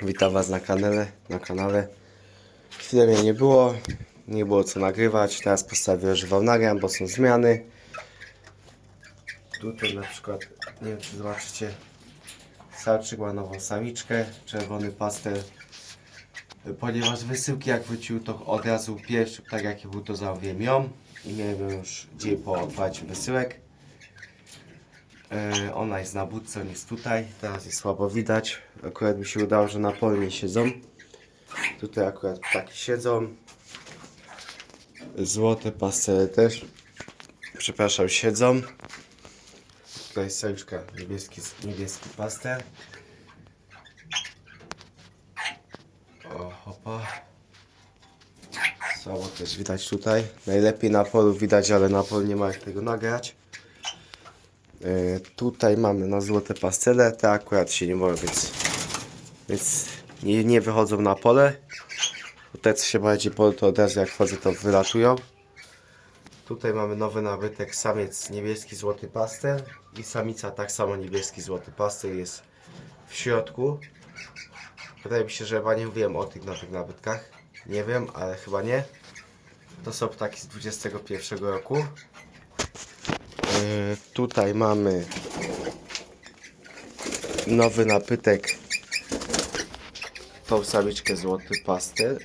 Witam Was na kanale, na kanale. Chwilę mnie nie było, nie było co nagrywać. Teraz postawiłem, że Wam nagram, bo są zmiany. Tutaj na przykład, nie wiem czy zobaczycie, Salczyk ma nową samiczkę, czerwony pastel. Ponieważ wysyłki jak wrócił to od razu pierwszy, tak jak był to zamówiłem ją i wiem już gdzie po otwarciu wysyłek. E, ona jest na budce, on jest tutaj. Teraz jest słabo widać. Akurat mi się udało, że na polu nie siedzą. Tutaj akurat ptaki siedzą. Złote pastele też. Przepraszam, siedzą. Tutaj jest sęczka, niebieski, niebieski pastel. O, hopa. Słabo też widać tutaj. Najlepiej na polu widać, ale na polu nie ma jak tego nagrać. E, tutaj mamy na złote pastele, te akurat się nie mogą, więc, więc nie, nie wychodzą na pole. Te co się bardziej pole to od razu jak wchodzę to wylatują. Tutaj mamy nowy nabytek, samiec niebieski złoty pastel i samica tak samo niebieski złoty pastel jest w środku. Wydaje mi się, że chyba nie wiem o tych nowych nabytkach. Nie wiem, ale chyba nie. To są ptaki z 21 roku. Yy, tutaj mamy nowy napytek. Tą samiczkę złoty pastel.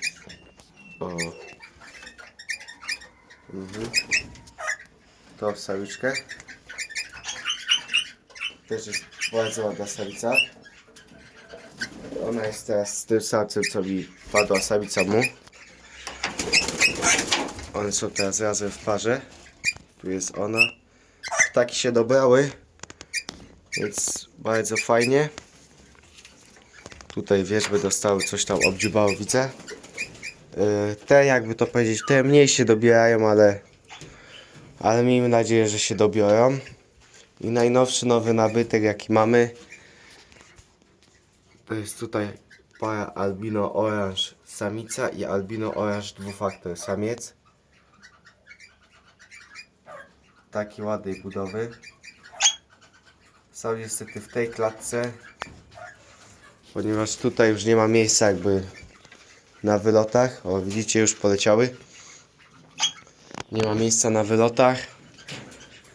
O. Mhm. Tą samiczkę. Też jest bardzo ładna samica. Ona jest teraz z tym samcem, co mi padła samica mu. One są teraz razem w parze. Tu jest ona ptaki się dobrały, więc bardzo fajnie. Tutaj wierzby dostały, coś tam obdziubało, widzę. Yy, Te, jakby to powiedzieć, te mniej się dobierają, ale, ale miejmy nadzieję, że się dobiorą. I najnowszy nowy nabytek, jaki mamy, to jest tutaj para albino orange samica i albino orange dwufaktor samiec. Takiej ładnej budowy. Są niestety w tej klatce, ponieważ tutaj już nie ma miejsca jakby na wylotach. O, widzicie, już poleciały. Nie ma miejsca na wylotach.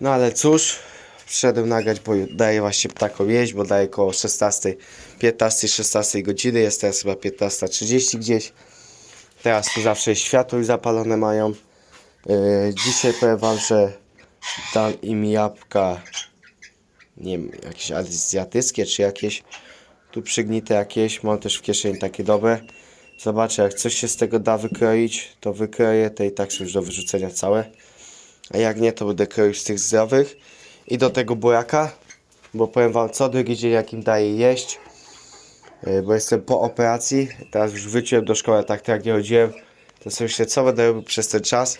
No ale cóż, przyszedłem nagrać, bo daję właśnie ptakom jeść, bo daję koło 16, 15, 16 godziny. Jest teraz chyba 15.30 gdzieś. Teraz tu zawsze światło już zapalone mają. Yy, dzisiaj powiem wam, że dam im jabłka, nie wiem, jakieś azjatyckie czy jakieś, tu przygnite jakieś, mam też w kieszeni takie dobre. Zobaczę, jak coś się z tego da wykroić, to wykroję, te i tak są już do wyrzucenia całe. A jak nie, to będę kroił z tych zdrowych. I do tego buraka, bo powiem wam, co drugi dzień jak im daję jeść, yy, bo jestem po operacji, teraz już wróciłem do szkoły, tak jak nie chodziłem, to sobie myślę, co będę robił przez ten czas.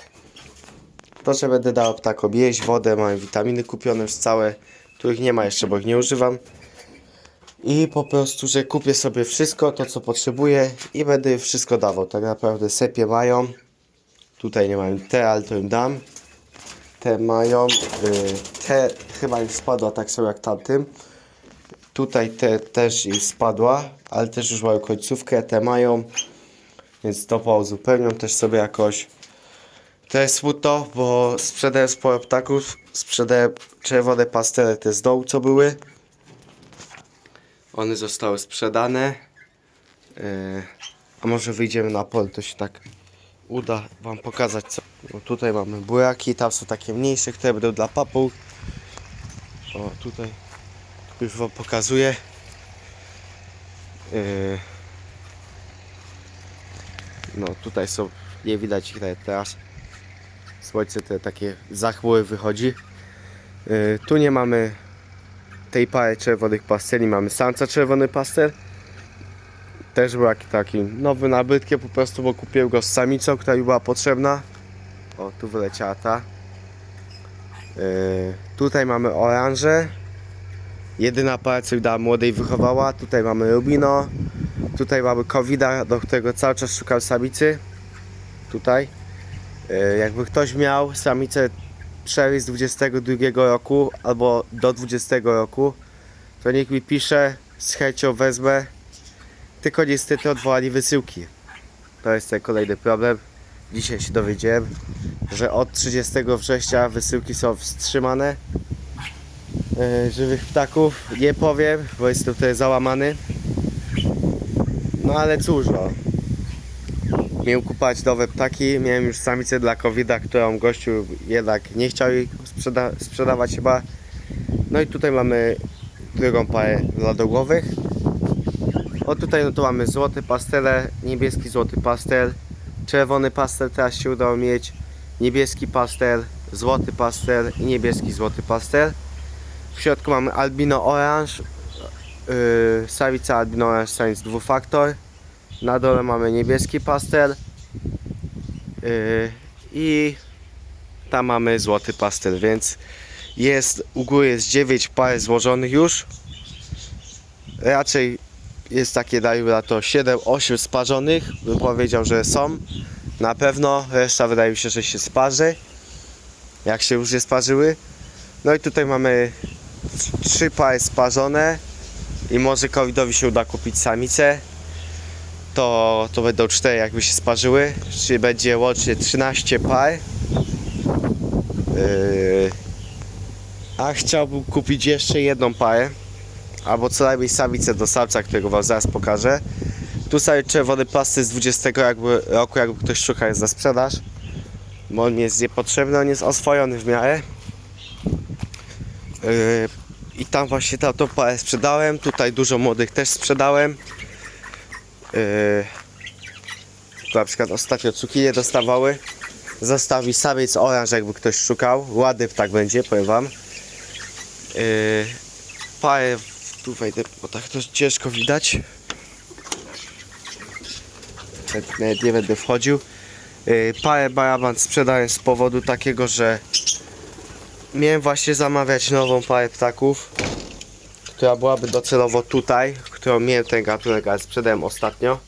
To, że będę dał ptakom jeść, wodę, mam witaminy kupione już całe, których nie ma jeszcze, bo ich nie używam. I po prostu, że kupię sobie wszystko, to co potrzebuję i będę wszystko dawał. Tak naprawdę sepie mają. Tutaj nie mają te, ale to im dam. Te mają. Yy, te chyba im spadła tak samo jak tamtym. Tutaj te też im spadła, ale też już mają końcówkę. Te mają. Więc to pouzupełnią też sobie jakoś. To jest smutno, bo sprzedałem sporo ptaków, sprzedałem czerwone pastele te z dołu co były. One zostały sprzedane. Yy, a może wyjdziemy na pole, to się tak uda wam pokazać co. Tutaj mamy buraki, tam są takie mniejsze, które będą dla papu. O, tutaj już wam pokazuję. Yy, no tutaj są, nie widać ich nawet teraz słońce te takie zachmury wychodzi. Yy, tu nie mamy tej pary czerwonych pasteli, mamy samca czerwony pastel. Też był taki, taki nowy nabytkiem po prostu, bo kupiłem go z samicą, która mi była potrzebna. O, tu wyleciała ta. Yy, tutaj mamy oranże. Jedyna para, co dała młodej wychowała. Tutaj mamy rubino. Tutaj mamy covida, do którego cały czas szukam samicy. Tutaj. E, Jakby ktoś miał samicę przery z 22 roku albo do 20 roku, to niech mi pisze, z chęcią wezmę. tylko niestety odwołali wysyłki. To jest ten kolejny problem. Dzisiaj się dowiedziałem, że od 30 września wysyłki są wstrzymane. E, żywych ptaków nie powiem, bo jestem tutaj załamany. No ale cóż no. Miałem kupować nowe ptaki, miałem już samicę dla covid którą gościu jednak nie chciał jej sprzeda sprzedawać chyba. No i tutaj mamy drugą parę lodogłowych. O tutaj no to mamy złote pastele, niebieski złoty pastel, czerwony pastel teraz się udało mieć, niebieski pastel, złoty pastel i niebieski złoty pastel. W środku mamy albino orange, yy, sawica albino orange science dwufaktor. Na dole mamy niebieski pastel yy, i tam mamy złoty pastel, więc jest u góry jest 9 par złożonych już. Raczej jest takie na to 7-8 sparzonych. Bym powiedział, że są. Na pewno reszta wydaje mi się, że się sparzy. Jak się już nie sparzyły. No i tutaj mamy 3 pary sparzone. I może covidowi się uda kupić samicę. To, to będą 4 jakby się sparzyły. Czyli będzie łącznie 13 par. Yy, a chciałbym kupić jeszcze jedną parę albo co najmniej samicę do samca, którego wam zaraz pokażę. Tu sobie czerwony plasty z 20 jakby, roku, jakby ktoś szukał jest na sprzedaż. Bo on jest niepotrzebny, on jest oswojony w miarę. Yy, I tam właśnie ta, tą parę sprzedałem. Tutaj dużo młodych też sprzedałem. Yy, na przykład ostatnio cukinie dostawały. Zostawi samiec oranż, jakby ktoś szukał. Ładny tak będzie, powiem wam. Yy, parę tu wejdę, bo tak to ciężko widać. Nawet nie będę wchodził. Yy, Parę baraban sprzedałem z powodu takiego, że miałem właśnie zamawiać nową parę ptaków, która byłaby docelowo tutaj, którą miałem ten gatunek, ale sprzedałem ostatnio.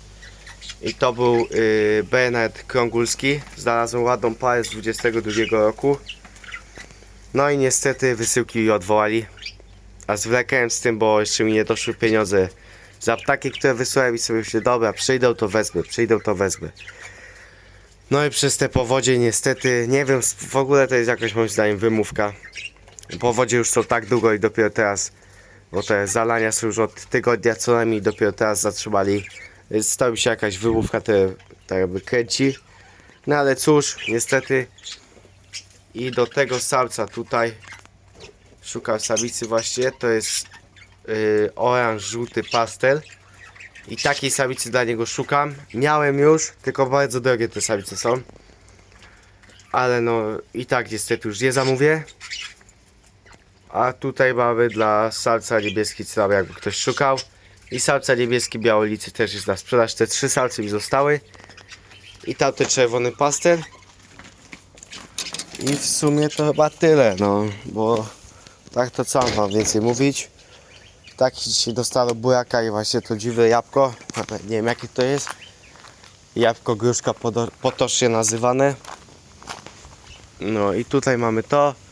I to był yy, Bernard Krągulski. Znalazłem ładną parę z 22 roku. No i niestety wysyłki odwołali. A zwlekałem z tym, bo jeszcze mi nie doszły pieniądze za ptaki, które wysłałem i sobie myślę, dobra, przyjdą to wezmę, przyjdą to wezmę. No i przez te powodzie niestety, nie wiem, w ogóle to jest jakaś moim zdaniem wymówka. Powodzie już są tak długo i dopiero teraz, bo te zalania są już od tygodnia co najmniej dopiero teraz zatrzymali. Stała się jakaś wymówka, te tak jakby kręci. No ale cóż, niestety i do tego samca tutaj szukam samicy właśnie, to jest yy, oranż, żółty pastel i takiej samicy dla niego szukam. Miałem już, tylko bardzo drogie te samice są. Ale no i tak niestety już nie zamówię. A tutaj mamy dla salca niebieski co jakby ktoś szukał. I salca niebieski białolicy też jest na sprzedaż. Te trzy salce mi zostały. I tamten czerwony pastel. I w sumie to chyba tyle, no, bo tak to co mam więcej mówić. Taki dzisiaj dostałem buraka i właśnie to dziwne jabłko. Nie wiem jakie to jest. Jabłko gruszka potocznie nazywane. No i tutaj mamy to.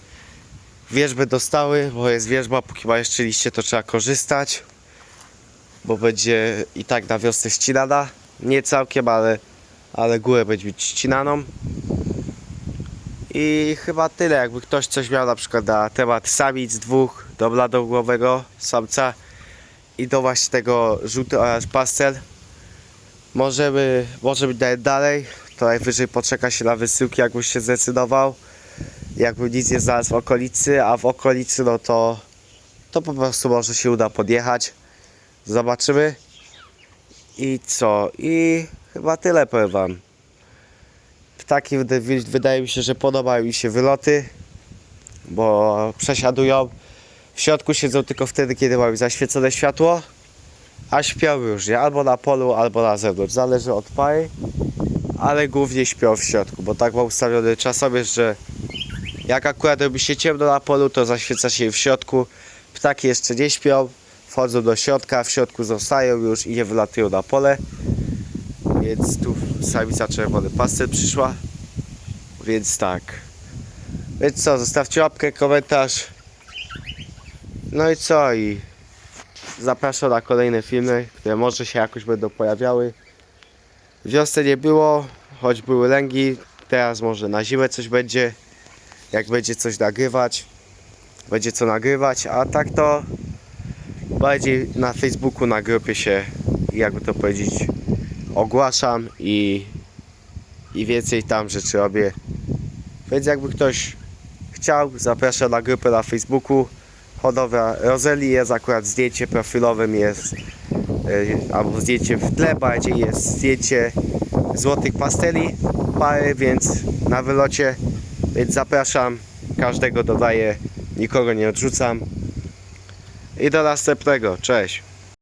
Wierzby dostały, bo jest wierzba, póki ma jeszcze liście to trzeba korzystać. Bo będzie i tak na wiosnę ścinana. Nie całkiem, ale, ale górę będzie mieć ścinaną. I chyba tyle, jakby ktoś coś miał na przykład na temat samic dwóch do bladogłowego samca i do właśnie tego żółty oraz pastel. Możemy, może być dalej, to najwyżej poczeka się na wysyłki, jakbyś się zdecydował. Jakby nic nie znalazł w okolicy, a w okolicy no to, to po prostu może się uda podjechać. Zobaczymy. I co? I chyba tyle powiem wam. Ptaki wyda- wy- wydaje mi się, że podobają mi się wyloty, bo przesiadują. W środku siedzą tylko wtedy, kiedy mają zaświecone światło, a śpią już, nie? Albo na polu, albo na zewnątrz. Zależy od pary, ale głównie śpią w środku, bo tak ma ustawiony czasomierz, że jak akurat robi się ciemno na polu, to zaświeca się w środku. Ptaki jeszcze nie śpią, wchodzą do środka, w środku zostają już i nie wylatują na pole. Więc tu samica czerwony pastel przyszła. Więc tak. Więc co, zostawcie łapkę, komentarz. No i co? I zapraszam na kolejne filmy, które może się jakoś będą pojawiały. W wiosce nie było, choć były lęgi. Teraz może na zimę coś będzie. Jak będzie coś nagrywać, będzie co nagrywać, a tak to bardziej na Facebooku, na grupie się, jakby to powiedzieć, ogłaszam i, i więcej tam rzeczy robię. Więc jakby ktoś chciał, zapraszam na grupę na Facebooku. Hodowla Rozeli jest akurat zdjęcie profilowym jest e, albo zdjęcie w tle bardziej jest zdjęcie złotych pasteli pary, więc na wylocie, więc zapraszam, każdego dodaję, nikogo nie odrzucam i do następnego, cześć!